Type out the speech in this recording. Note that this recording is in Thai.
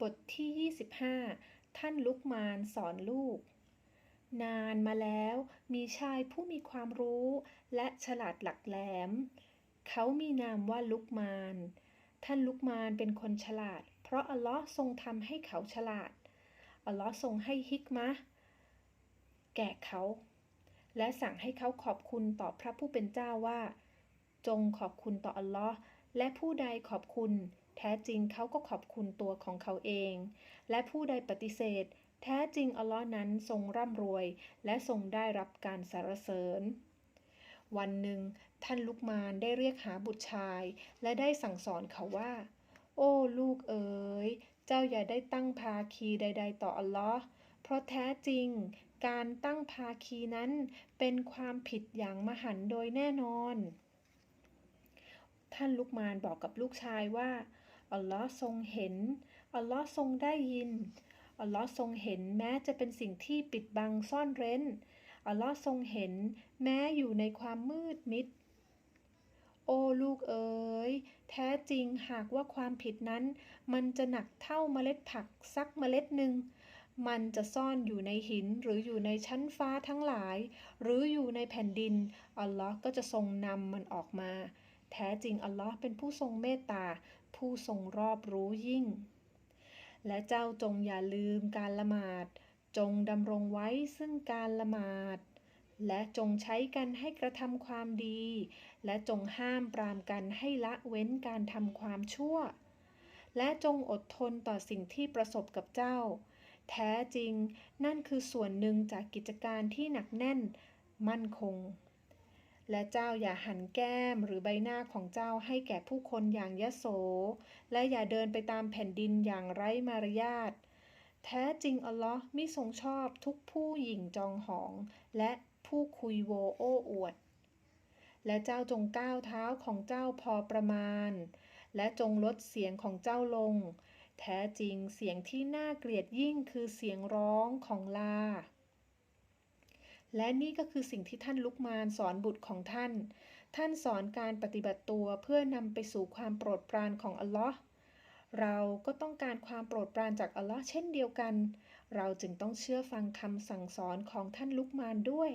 บทที่ 25 ท่านลุกมานสอนลูก นานมาแล้วมีชายผู้มีความรู้ และฉลาดหลักแหลม เขามีนามว่าลุกมาน ท่านลุกมานเป็นคนฉลาด เพราะอัลลอฮ์ทรงทำให้เขาฉลาด อัลลอฮ์ทรงให้ฮิกมะ แก่เขา และสั่งให้เขาขอบคุณต่อพระผู้เป็นเจ้าว่า จงขอบคุณต่ออัลลอฮ์และผู้ใดขอบคุณ แท้จริงเขาก็ขอบคุณตัวของเขาเอง และผู้ใดปฏิเสธ แท้จริงอัลลอฮ์นั้นทรงร่ำรวย และทรงได้รับการสรรเสริญ วันหนึ่ง ท่านลุกมานได้เรียกหาบุตรชาย และได้สั่งสอนเขาว่า โอ้ลูกเอ๋ยเจ้าอย่าได้ตั้งภาคีใด ๆ ต่ออัลลอฮ์เพราะแท้จริงการตั้งภาคีนั้นเป็นความผิดอย่างมหันต์โดยแน่นอน ท่านลุกมานบอกกับลูกชายว่า อัลลอฮ์ทรงเห็น อัลลอฮ์ทรงได้ยิน อัลลอฮ์ทรงเห็นแม้จะเป็นสิ่งที่ปิดบังซ่อนเร้น อัลลอฮ์ทรงเห็นแม้อยู่ในความมืดมิด โอ้ลูกเอ๋ย แท้จริงหากว่าความผิดนั้น มันจะหนักเท่าเมล็ดผักสักเมล็ดหนึ่งมันจะซ่อนอยู่ในหินหรืออยู่ในชั้นฟ้าทั้งหลาย หรืออยู่ในแผ่นดิน อัลลอฮ์ก็จะทรงนำมันออกมา แท้จริงอัลลอฮ์เป็นผู้ทรงเมตตา ผู้ทรงรอบรู้ยิ่ง และเจ้าจงอย่าลืมการละหมาด จงดำรงไว้ซึ่งการละหมาด และจงใช้กันให้กระทำความดี และจงห้ามปรามกันให้ละเว้นการทำความชั่ว และจงอดทนต่อสิ่งที่ประสบกับเจ้า แท้จริงนั่นคือส่วนหนึ่งจากกิจการที่หนักแน่น มั่นคง และเจ้าอย่าหันแก้มหรือใบหน้าของเจ้าให้แก่ผู้คนอย่างยโส และอย่าเดินไปตามแผ่นดินอย่างไร้มารยาท แท้จริงอัลลอฮ์มิทรงชอบทุกผู้หยิ่งจองหอง และผู้คุยโวโอ้อวด และเจ้าจงก้าวเท้าของเจ้าพอประมาณ และจงลดเสียงของเจ้าลง แท้จริงเสียงที่น่าเกลียดยิ่งคือเสียงร้องของลา และนี่ก็คือสิ่งที่ท่านลุกมานสอนบุตรของท่าน ท่านสอนการปฏิบัติตัวเพื่อนำไปสู่ความโปรดปรานของอัลลอฮ์เราก็ต้องการความโปรดปรานจากอัลลอฮ์เช่นเดียวกัน เราจึงต้องเชื่อฟังคำสั่งสอนของท่านลุกมานด้วย